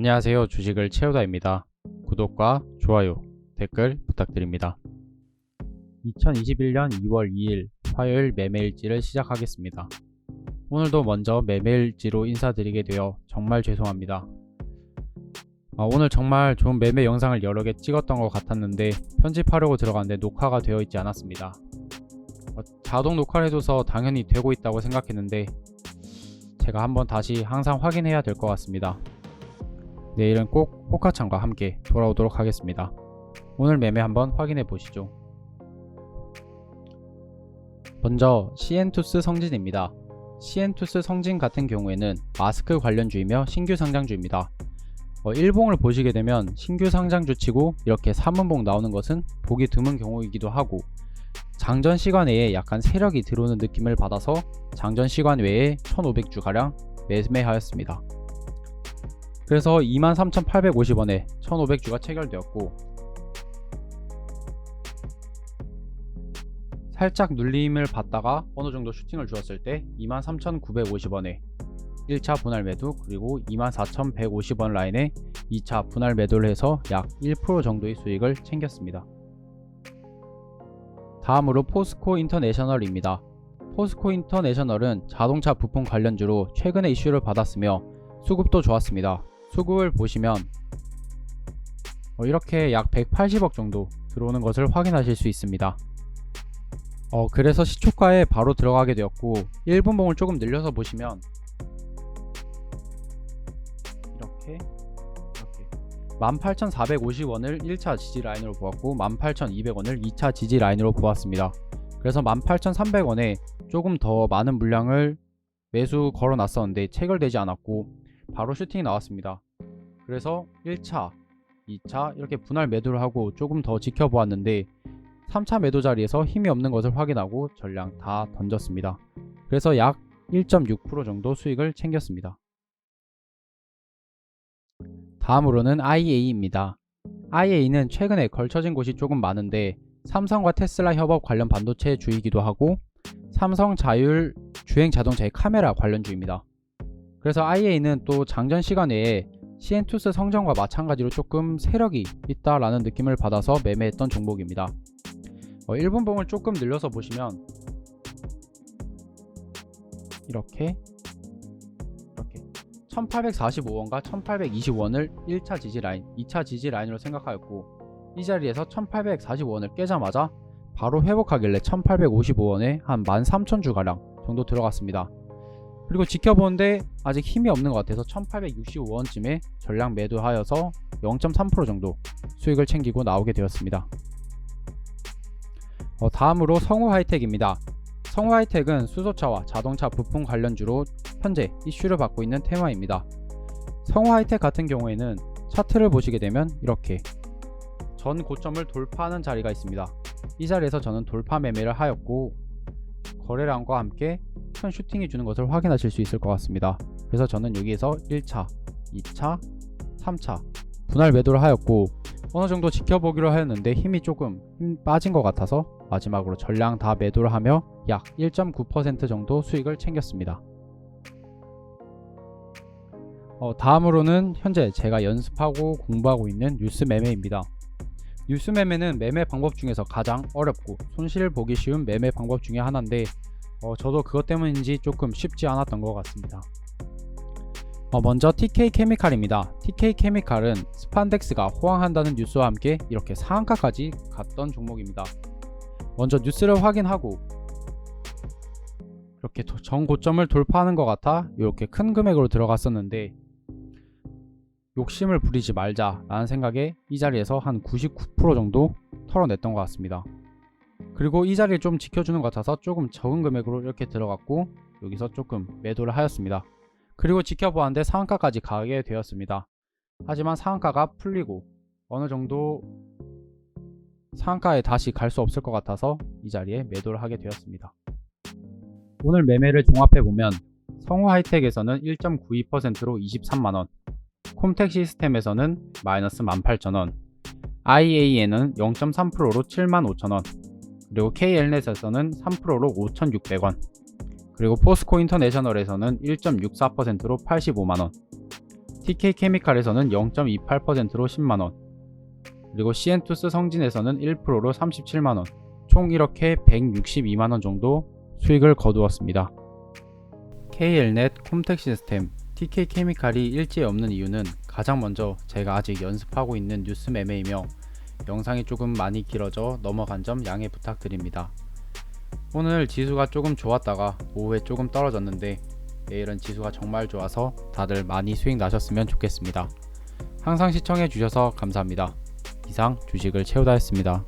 안녕하세요. 주식을 채우다입니다. 구독과 좋아요, 댓글 부탁드립니다. 2021년 2월 2일 화요일 매매일지를 시작하겠습니다. 오늘도 먼저 매매일지로 인사드리게 되어 정말 죄송합니다. 아, 오늘 정말 좋은 매매 영상을 여러 개 찍었던 것 같았는데 편집하려고 들어갔는데 녹화가 되어 있지 않았습니다. 어, 자동 녹화를 해줘서 당연히 되고 있다고 생각했는데 제가 한번 다시 항상 확인해야 될 것 같습니다. 내일은 꼭 호카창과 함께 돌아오도록 하겠습니다. 오늘 매매 한번 확인해 보시죠. 먼저 시엔투스 성진입니다. 시엔투스 성진 같은 경우에는 마스크 관련주이며 신규 상장주입니다. 어, 일봉을 보시게 되면 신규 상장주 치고 이렇게 3분봉 나오는 것은 보기 드문 경우이기도 하고 장전 시간 외에 약간 세력이 들어오는 느낌을 받아서 장전 시간 외에 1500주가량 매매하였습니다. 그래서 23,850원에 1,500주가 체결되었고 살짝 눌림을 받다가 어느 정도 슈팅을 주었을 때 23,950원에 1차 분할 매도 그리고 24,150원 라인에 2차 분할 매도를 해서 약 1% 정도의 수익을 챙겼습니다. 다음으로 포스코 인터내셔널입니다. 포스코 인터내셔널은 자동차 부품 관련주로 최근에 이슈를 받았으며 수급도 좋았습니다. 수급을 보시면 어, 이렇게 약 180억 정도 들어오는 것을 확인하실 수 있습니다. 어, 그래서 시초가에 바로 들어가게 되었고 1분봉을 조금 늘려서 보시면 이렇게 이렇게 18,450원을 1차 지지 라인으로 보았고 18,200원을 2차 지지 라인으로 보았습니다. 그래서 18,300원에 조금 더 많은 물량을 매수 걸어 놨었는데 체결되지 않았고 바로 슈팅이 나왔습니다. 그래서 1차, 2차 이렇게 분할 매도를 하고 조금 더 지켜보았는데 3차 매도 자리에서 힘이 없는 것을 확인하고 전량 다 던졌습니다. 그래서 약 1.6% 정도 수익을 챙겼습니다. 다음으로는 IA입니다. IA는 최근에 걸쳐진 곳이 조금 많은데 삼성과 테슬라 협업 관련 반도체 주이기도 하고 삼성 자율 주행 자동차의 카메라 관련 주입니다. 그래서 IA는 또 장전 시간 외에 시엔투스 성전과 마찬가지로 조금 세력이 있다라는 느낌을 받아서 매매했던 종목입니다. 어, 1분봉을 조금 늘려서 보시면 이렇게 이렇게 1845원과 1820원을 1차 지지 라인, 2차 지지 라인으로 생각하였고 이 자리에서 1845원을 깨자마자 바로 회복하길래 1855원에 한 13,000주가량 정도 들어갔습니다. 그리고 지켜보는데 아직 힘이 없는 것 같아서 1865원쯤에 전량 매도하여서 0.3% 정도 수익을 챙기고 나오게 되었습니다. 어, 다음으로 성우 하이텍입니다. 성우 하이텍은 수소차와 자동차 부품 관련주로 현재 이슈를 받고 있는 테마입니다. 성우 하이텍 같은 경우에는 차트를 보시게 되면 이렇게 전 고점을 돌파하는 자리가 있습니다. 이 자리에서 저는 돌파 매매를 하였고 거래량과 함께 큰 슈팅이 주는 것을 확인하실 수 있을 것 같습니다. 그래서 저는 여기에서 1차, 2차, 3차 분할 매도를 하였고 어느 정도 지켜보기로 하였는데 힘이 조금 힘 빠진 것 같아서 마지막으로 전량 다 매도를 하며 약 1.9% 정도 수익을 챙겼습니다. 어, 다음으로는 현재 제가 연습하고 공부하고 있는 뉴스 매매입니다. 뉴스 매매는 매매 방법 중에서 가장 어렵고 손실을 보기 쉬운 매매 방법 중에 하나인데 어, 저도 그것 때문인지 조금 쉽지 않았던 것 같습니다. 어, 먼저 TK 케미칼입니다. TK 케미칼은 스판덱스가 호황한다는 뉴스와 함께 이렇게 상한가까지 갔던 종목입니다. 먼저 뉴스를 확인하고 이렇게 전 고점을 돌파하는 것 같아 이렇게 큰 금액으로 들어갔었는데 욕심을 부리지 말자 라는 생각에 이 자리에서 한 99% 정도 털어냈던 것 같습니다. 그리고 이 자리를 좀 지켜주는 것 같아서 조금 적은 금액으로 이렇게 들어갔고 여기서 조금 매도를 하였습니다. 그리고 지켜보았는데 상한가까지 가게 되었습니다. 하지만 상한가가 풀리고 어느 정도 상한가에 다시 갈 수 없을 것 같아서 이 자리에 매도를 하게 되었습니다. 오늘 매매를 종합해 보면 성우 하이텍에서는 1.92%로 23만원, 콤텍 시스템에서는 마이너스 18,000원, IA에는 0.3%로 75,000원, 그리고 KL넷에서는 3%로 5,600원, 그리고 포스코 인터내셔널에서는 1.64%로 85만원, TK 케미칼에서는 0.28%로 10만원, 그리고 CN투스 성진에서는 1%로 37만원, 총 이렇게 162만원 정도 수익을 거두었습니다. KL넷 콤텍 시스템 TK 케미칼이 일지에 없는 이유는 가장 먼저 제가 아직 연습하고 있는 뉴스 매매이며 영상이 조금 많이 길어져 넘어간 점 양해 부탁드립니다. 오늘 지수가 조금 좋았다가 오후에 조금 떨어졌는데 내일은 지수가 정말 좋아서 다들 많이 수익 나셨으면 좋겠습니다. 항상 시청해 주셔서 감사합니다. 이상 주식을 채우다 했습니다.